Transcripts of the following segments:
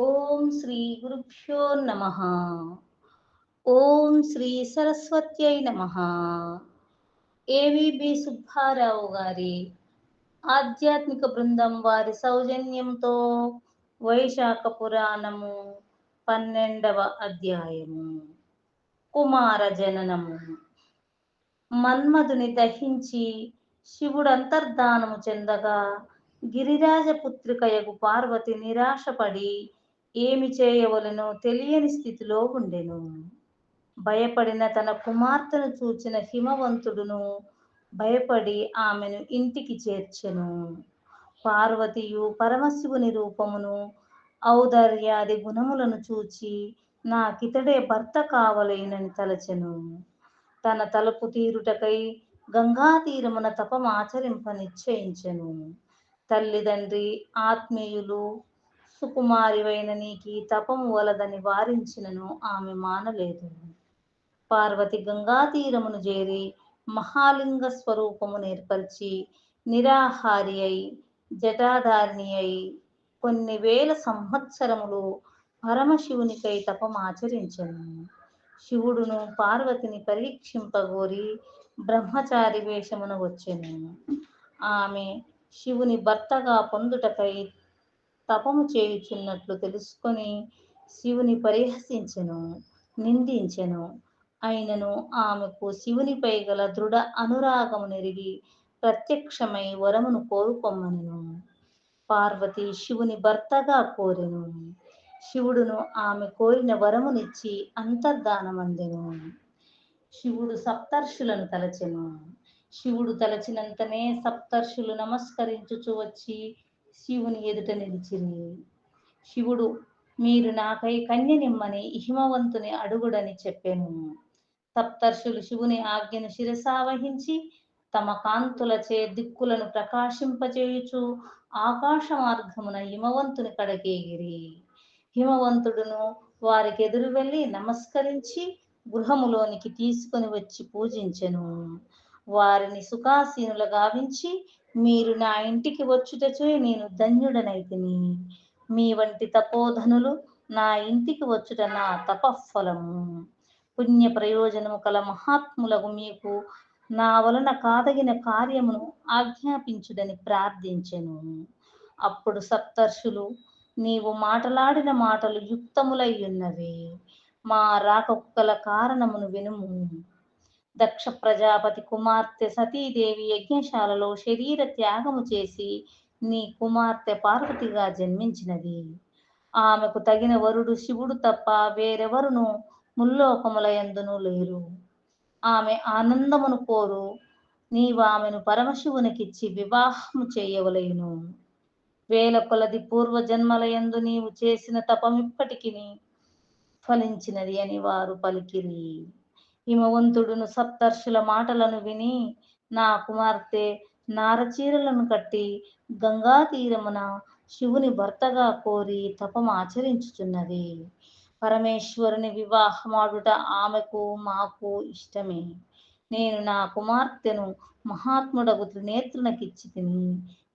ఓం శ్రీ గురుభ్యో నమ. ఓం శ్రీ సరస్వత్యై నమ. ఏవిబి సుబ్బారావు గారి ఆధ్యాత్మిక బృందం వారి సౌజన్యంతో వైశాఖ పురాణము పన్నెండవ అధ్యాయము. కుమార జననము. మన్మధుని దహించి శివుడు అంతర్ధానము చెందగా గిరిరాజపుత్రికయగు పార్వతి నిరాశపడి ఏమి చేయవలనో తెలియని స్థితిలో ఉండెను. భయపడిన తన కుమార్తెను చూచిన హిమవంతుడును భయపడి ఆమెను ఇంటికి చేర్చెను. పార్వతియు పరమశివుని రూపమును ఔదర్యాది గుణములను చూచి నాకితడే భర్త కావలేనని తలచెను. తన తలుపు తీరుటకై గంగా తీరమున తపమాచరింప నిశ్చయించెను. తల్లిదండ్రి ఆత్మీయులు సుకుమారివైన నీకి తపము వలదని వారించినను ఆమె మానలేదు. పార్వతి గంగా తీరమును చేరి మహాలింగ స్వరూపము ఏర్పరిచి నిరాహారి అయి జటాధారిణి అయి కొన్ని వేల సంవత్సరములు పరమశివునికై తపమాచరించను శివుడును పార్వతిని పరీక్షింపగోరి బ్రహ్మచారి వేషమున వచ్చెను. ఆమె శివుని భర్తగా పొందుటకై తపము చేయుచున్నట్లు తెలుసుకొని శివుని పరిహసించెను నిందించెను. అయినను ఆమెకు శివునిపై గల దృఢ అనురాగము నెరిగి ప్రత్యక్షమై వరమును కోరుకొమ్మనెను. పార్వతి శివుని భర్తగా కోరెను. శివుడును ఆమె కోరిన వరమునిచ్చి అంతర్ధానమందెను. శివుడు సప్తర్షులను తలచెను. శివుడు తలచినంతనే సప్తర్షులు నమస్కరించుచు వచ్చి శివుని ఎదుట నిలిచిరి. శివుడు మీరు నాకై కన్యనిమ్మని హిమవంతుని అడుగుడని చెప్పాను. సప్తర్షులు శివుని ఆజ్ఞను శిరసావహించి తమ కాంతులచే దిక్కులను ప్రకాశింపచేయుచు ఆకాశ మార్గమున హిమవంతుని కడకేగిరి హిమవంతుడును వారికి ఎదురు వెళ్ళి నమస్కరించి గృహములోనికి తీసుకొని వచ్చి పూజించెను. వారిని సుఖాసీనుల గావించి మీరు నా ఇంటికి వచ్చుటచే నేను ధన్యుడనైతిని. మీ వంటి తపోధనులు నా ఇంటికి వచ్చుట నా తపఫలము. పుణ్య ప్రయోజనము కల మహాత్ములకు మీకు నా వలన కాదగిన కార్యమును ఆజ్ఞాపించుడని ప్రార్థించెను. అప్పుడు సప్తర్షులు నీవు మాటలాడిన మాటలు యుక్తములై ఉన్నవి. మా రాకకు గల కారణమును వినుము. దక్ష ప్రజాపతి కుమార్తె సతీదేవి యజ్ఞశాలలో శరీర త్యాగము చేసి నీ కుమార్తె పార్వతిగా జన్మించినది. ఆమెకు తగిన వరుడు శివుడు తప్ప వేరెవరును ముల్లోకములయందును లేరు. ఆమె ఆనందమును కోరు. నీవు ఆమెను పరమశివునికిచ్చి వివాహము చేయవలేను. వేల కొలది పూర్వజన్మలయందు నీవు చేసిన తపమిప్పటికి ఫలించినది అని వారు పలికిరి. హిమవంతుడును సప్తర్షుల మాటలను విని నా కుమార్తె నారచీరలను కట్టి గంగా తీరమున శివుని భర్తగా కోరి తపం ఆచరించుచున్నది. పరమేశ్వరుని వివాహమాడుట ఆమెకు మాకు ఇష్టమే. నేను నా కుమార్తెను మహాత్ముడగు త్రినేత్రునకిచ్చి తిని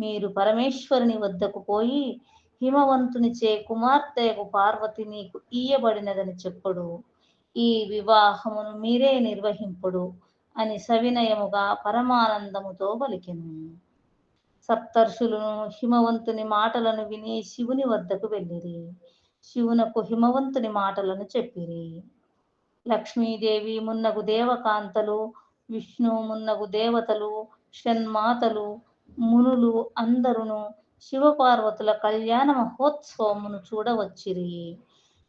మీరు పరమేశ్వరుని వద్దకు పోయి హిమవంతునిచే కుమార్తెకు పార్వతి నీకు ఇయ్యబడినదని చెప్పుడు. ఈ వివాహమును మీరే నిర్వహింపుడు అని సవినయముగా పరమానందముతో పలికెను. సప్తర్షులను హిమవంతుని మాటలను విని శివుని వద్దకు వెళ్ళిరి. శివునకు హిమవంతుని మాటలను చెప్పిరి. లక్ష్మీదేవి మున్నగు దేవకాంతలు విష్ణు మున్నగు దేవతలు షణ్మాతలు మునులు అందరును శివపార్వతుల కళ్యాణ మహోత్సవమును చూడవచ్చిరి.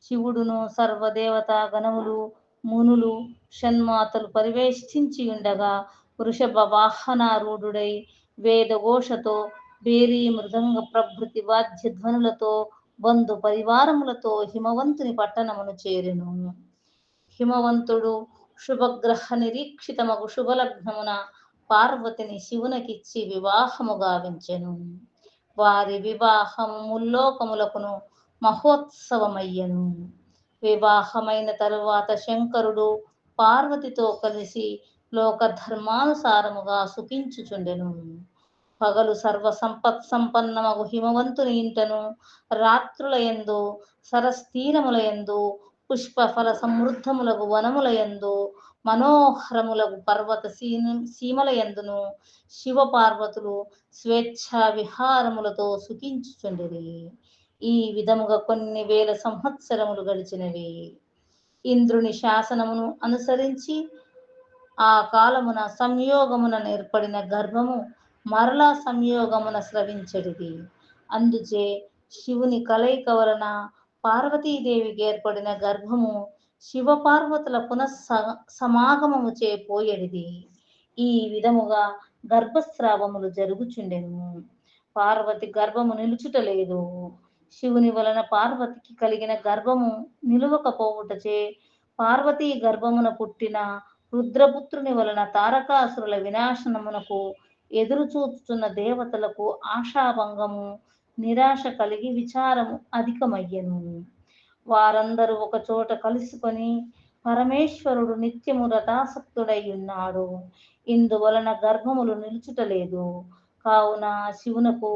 శివుడును సర్వదేవతా గణములు మునులు షణ్మాతలు పరివేష్టించి ఉండగా వృషభ వాహనారూఢుడై వేదఘోషతో బేరీ మృదంగ ప్రభృతి వాద్యధ్వనులతో బంధు పరివారములతో హిమవంతుని పట్టణమును చేరెను. హిమవంతుడు శుభగ్రహ నిరీక్షితమగు శుభలగ్నమున పార్వతిని శివునకిచ్చి వివాహము గావించెను. వారి వివాహము ముల్లోకములకును మహోత్సవమయ్యను. వివాహమైన తరువాత శంకరుడు పార్వతితో కలిసి లోక ధర్మానుసారముగా సుఖించుచుండెను. పగలు సర్వ సంపత్ సంపన్నమగు హిమవంతుని ఇంటను. రాత్రులయందు సరస్తీరములయందు యందు పుష్ప ఫల సమృద్ధములకు వనముల యందు మనోహరములకు పర్వత సీమల యందును శివ పార్వతులు స్వేచ్ఛా విహారములతో సుఖించుచుండిరి. ఈ విధముగా కొన్ని వేల సంవత్సరములు గడిచినవి. ఇంద్రుని శాసనమును అనుసరించి ఆ కాలమున సంయోగమున ఏర్పడిన గర్భము మరలా సంయోగమున స్రవించడిది. అందుచే శివుని కలయిక వలన పార్వతీదేవికి ఏర్పడిన గర్భము శివ పార్వతుల సమాగమము చే పోయేడిది. ఈ విధముగా గర్భస్రావములు జరుగుచుండెను. పార్వతి గర్భము నిలుచుటలేదు. శివుని వలన పార్వతికి కలిగిన గర్భము నిలువకపోవుటచే పార్వతీ గర్భమున పుట్టిన రుద్రపుత్రుని వలన తారకాసురుల వినాశనమునకు ఎదురు చూస్తున్న దేవతలకు ఆశాభంగము నిరాశ కలిగి విచారము అధికమయ్యను. వారందరూ ఒక చోట కలుసుకొని పరమేశ్వరుడు నిత్యము రథాసక్తుడై ఉన్నాడు. ఇందువలన గర్భములు నిలుచుటలేదు. కావున శివునకు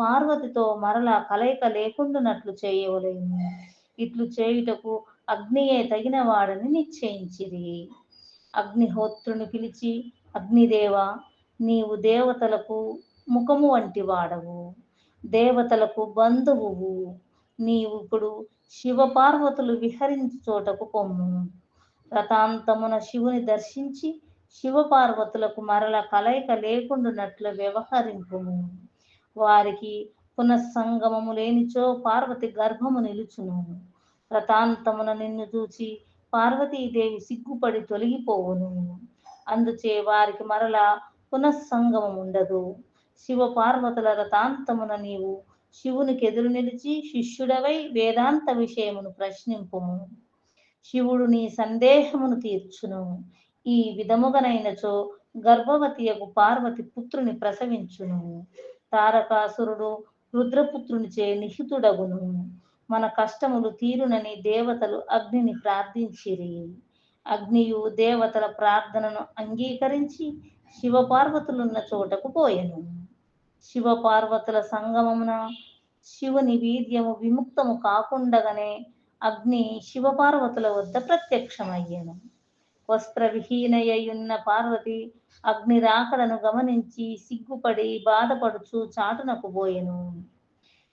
పార్వతితో మరలా కలయిక లేకుండునట్లు చేయవలేము ఇట్లు చేయుటకు అగ్నియే తగిన వాడని నిశ్చయించిరి. అగ్నిహోత్రుని పిలిచి అగ్నిదేవ నీవు దేవతలకు ముఖము వంటి వాడవు. దేవతలకు బంధువువు. నీవు ఇప్పుడు శివపార్వతులు విహరించు చోటకు పొమ్ము రథాంతమున శివుని దర్శించి శివపార్వతులకు మరల కలయిక లేకుండునట్లు వ్యవహరింపుము. వారికి పునఃసంగమము లేనిచో పార్వతి గర్భము నిలుచును. రథాంతమున నిన్ను చూచి పార్వతీదేవి సిగ్గుపడి తొలగిపోవును. అందుచే వారికి మరల పునఃసంగమం ఉండదు. శివ పార్వతుల రథాంతమున నీవు శివునికి ఎదురు నిలిచి శిష్యుడవై వేదాంత విషయమును ప్రశ్నింపుము. శివుడు నీ సందేహమును తీర్చును. ఈ విధముగనైనచో గర్భవతియకు పార్వతి పుత్రుని ప్రసవించును. తారకాసురుడు రుద్రపుత్రునిచే నిహితుడగును. మన కష్టములు తీరునని దేవతలు అగ్నిని ప్రార్థించిరి. అగ్నియు దేవతల ప్రార్థనను అంగీకరించి శివపార్వతులున్న చోటకు పోయెను. శివపార్వతుల సంగమమున శివుని వీర్యము విముక్తము కాకుండగానే అగ్ని శివపార్వతుల వద్ద ప్రత్యక్షమయ్యను. వస్త్రవిహీనయ్యున్న పార్వతి అగ్ని రాకడను గమనించి సిగ్గుపడి బాధపడుచు చాటునకు పోయెను.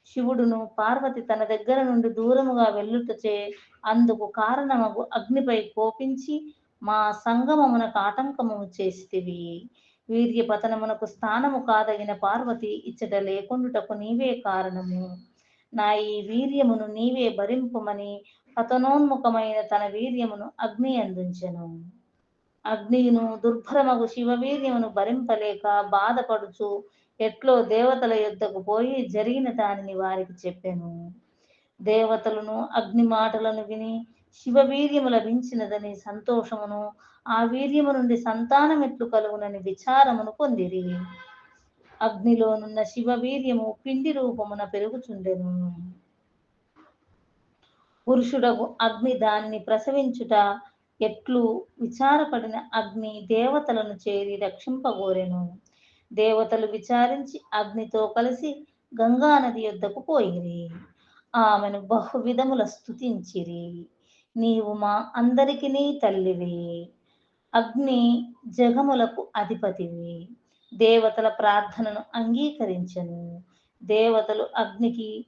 శివుడును పార్వతి తన దగ్గర నుండి దూరముగా వెళ్ళుటచే అందుకు కారణమగు అగ్నిపై కోపించి మా సంగమమునకు ఆటంకము చేసితివి. వీర్య పతనమునకు స్థానము కాదగిన పార్వతి ఇచ్చట లేకుండుటకు నీవే కారణము. నా ఈ వీర్యమును నీవే భరింపుమని హతనోన్ముఖమైన తన వీర్యమును అగ్ని అందించెను. అగ్నియును దుర్భరమగు శివవీర్యమును భరింపలేక బాధపడుచు ఎట్లో దేవతల యుద్ధకు పోయి జరిగిన దానిని వారికి చెప్పాను. దేవతలను అగ్ని మాటలను విని శివవీర్యము లభించినదని సంతోషమును ఆ వీర్యము నుండి సంతానం ఎట్లు కలుగునని విచారమును పొందిరి. అగ్నిలోనున్న శివవీర్యము పిండి రూపమున పెరుగుచుండెను. పురుషుడకు అగ్ని దానిని ప్రసవించుట ఎట్లు విచారపడిన అగ్ని దేవతలను చేరి రక్షింపగోరెను. దేవతలు విచారించి అగ్నితో కలిసి గంగా నది యొద్దకు పోయిరి. ఆమెను బహువిధముల స్థుతించిరి నీవు మా అందరికి తల్లివి. అగ్ని జగములకు అధిపతివి. దేవతల ప్రార్థనను అంగీకరించను. దేవతలు అగ్నికి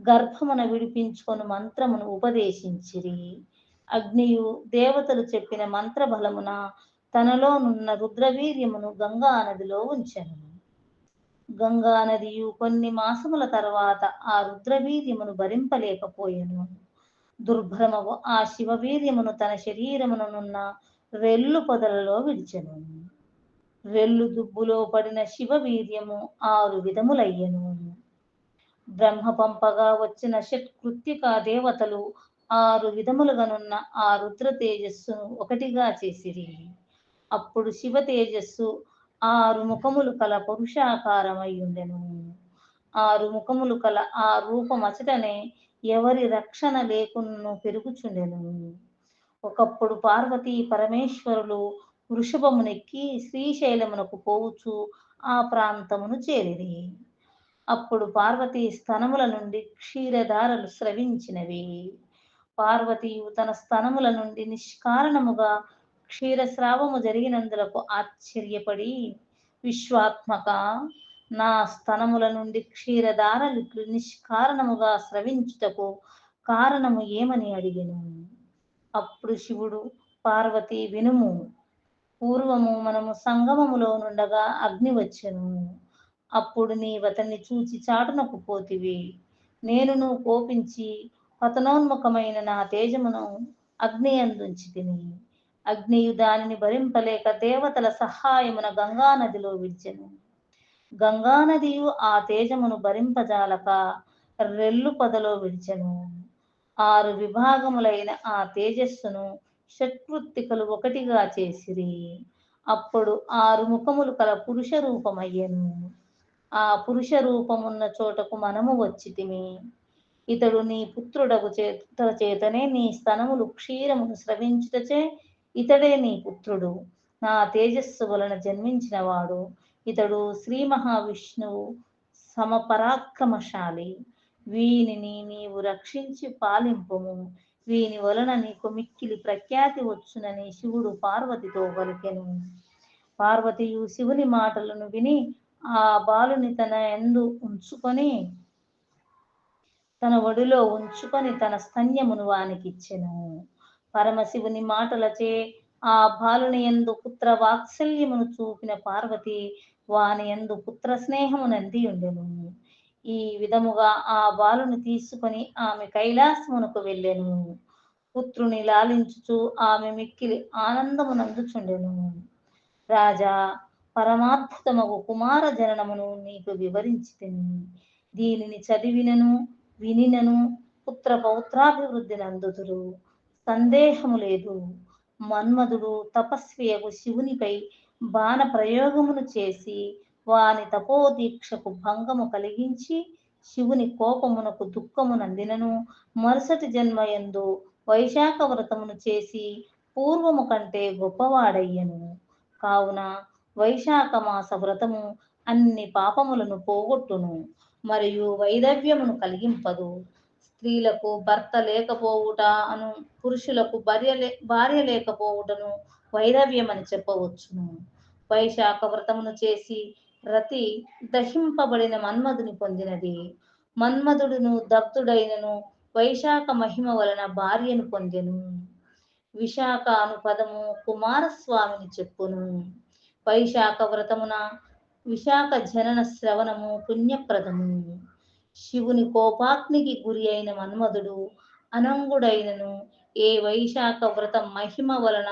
గర్భమున విడిపించుకొని మంత్రమును ఉపదేశించిరి. అగ్నియు దేవతలు చెప్పిన మంత్ర బలమున తనలోనున్న రుద్రవీర్యమును గంగా నదిలో ఉంచెను. గంగా నదియు కొన్ని మాసముల తర్వాత ఆ రుద్రవీర్యమును భరింపలేకపోయెను. దుర్భరమగు ఆ శివవీర్యమును తన శరీరముననున్న రెల్లు పొదలలో విడిచెను. రెల్లు దుబ్బులో పడిన శివవీర్యము ఆరు విధములయ్యెను. బ్రహ్మ పంపగా వచ్చిన షట్కృత్తిక దేవతలు ఆరు విధములుగానున్న ఆ రుద్ర తేజస్సును ఒకటిగా చేసిరి. అప్పుడు శివ తేజస్సు ఆరు ముఖములు కల పురుషాకారమై ఉండెను ఆరు ముఖములు కల ఆ రూపమచటనే ఎవరి రక్షణ లేకును పెరుగుచుండెను. ఒకప్పుడు పార్వతీ పరమేశ్వరులు వృషభమునెక్కి శ్రీశైలమునకు పోవచ్చు ఆ ప్రాంతమును చేరిరి. అప్పుడు పార్వతీ స్తనముల నుండి క్షీరధారలు స్రవించినవి. పార్వతీయు తన స్తనముల నుండి నిష్కారణముగా క్షీరస్రావము జరిగినందులకు ఆశ్చర్యపడి విశ్వాత్మక నా స్తనముల నుండి క్షీరధారలు నిష్కారణముగా స్రవించుటకు కారణము ఏమని అడిగెను? అప్పుడు శివుడు పార్వతి వినుము. పూర్వము మనము సంగమములో నుండగా అగ్ని వచ్చెను. అప్పుడు నీవతన్ని చూచి చాటునకు పోతివి నేను నువ్వు కోపించి పతనోన్ముఖమైన నా తేజమును అగ్ని అందుంచి తిని అగ్నియు దానిని భరింపలేక దేవతల సహాయమున గంగా నదిలో విడిచెను. గంగా నదియు ఆ తేజమును భరింపజాలక రెల్లు పొదలో విడిచెను. ఆరు విభాగములైన ఆ తేజస్సును షట్వృత్తికలు ఒకటిగా చేసిరి. అప్పుడు ఆరు ముఖములు కల పురుష రూపమయ్యను ఆ పురుష రూపమున్న చోటకు మనము వచ్చితిమి. ఇతడు నీ పుత్రుడకు చేత చేతనే నీ స్తనములు క్షీరమును స్రవించుటచే ఇతడే నీ పుత్రుడు. నా తేజస్సు వలన జన్మించినవాడు. ఇతడు శ్రీ మహావిష్ణువు సమపరాక్రమశాలి. వీనిని నీవు రక్షించి పాలింపుము. వీని వలన నీకు మిక్కిలి ప్రఖ్యాతి వచ్చునని శివుడు పార్వతితో పలికెను. పార్వతియు శివుని మాటలను విని ఆ బాలుని తన ఎందు ఉంచుకొని తన ఒడిలో ఉంచుకొని తన స్తన్యమును వానికిచ్చెను. పరమశివుని మాటలచే ఆ బాలుని ఎందు పుత్ర వాత్సల్యమును చూపిన పార్వతి వాని ఎందు పుత్ర స్నేహము నంది ఉండెను. ఈ విధముగా ఆ బాలుని తీసుకొని ఆమె కైలాసమునకు వెళ్ళెను. పుత్రుని లాలించుచు ఆమె మిక్కిలి ఆనందమునందుచుండెను. రాజా పరమార్థతమగు కుమార జననమును నీకు వివరించి దీనిని చదివినను వినినను పుత్ర పౌత్రాభివృద్ధి అందుతురు సందేహము లేదు. మన్మధుడు తపస్వియగు శివునిపై బాణ ప్రయోగమును చేసి వాని తపోదీక్షకు భంగము కలిగించి శివుని కోపమునకు దుఃఖము నందినను మరుసటి జన్మ ఎందు వైశాఖ వ్రతమును చేసి పూర్వము కంటే గొప్పవాడయ్యను. కావున వైశాఖ మాస వ్రతము అన్ని పాపములను పోగొట్టును మరియు వైదవ్యమును కలిగింపదు. స్త్రీలకు భర్త లేకపోవుట అను పురుషులకు భార్య లే భార్య లేకపోవుటను వైదవ్యమని చెప్పవచ్చును. వైశాఖ వ్రతమును చేసి రతి దహింపబడిన మన్మధుని పొందినది. మన్మధుడును దప్తుడైనను వైశాఖ మహిమ వలన భార్యను పొందెను. విశాఖ అను పదము కుమారస్వామిని చెప్పును. వైశాఖ వ్రతమున విశాఖ జనన శ్రవణము పుణ్యప్రదము. శివుని కోపాగ్నికి గురి అయిన మన్మధుడు అనంగుడైనను. ఏ వైశాఖ వ్రతం మహిమ వలన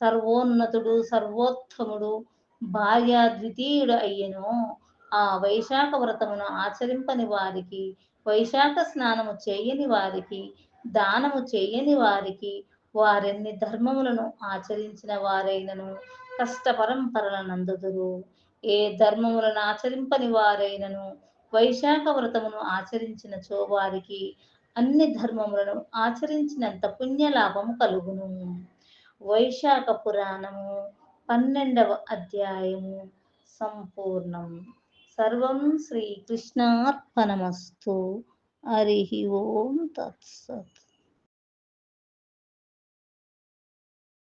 సర్వోన్నతుడు సర్వోత్తముడు భార్య ద్వితీయుడు అయ్యెనో. ఆ వైశాఖ వ్రతమును ఆచరింపని వారికి వైశాఖ స్నానము చేయని వారికి దానము చేయని వారికి వారెన్ని ధర్మములను ఆచరించిన వారైనను. కష్ట పరంపరల నందుదురు ఏ ధర్మములను ఆచరింపని వారైనను వైశాఖ వ్రతమును ఆచరించిన చోవారికి అన్ని ధర్మములను ఆచరించినంత పుణ్యలాభము కలుగును. వైశాఖ పురాణము పన్నెండవ అధ్యాయము సంపూర్ణం. సర్వం శ్రీకృష్ణార్పణమస్తు. హరి ఓం తత్సత్.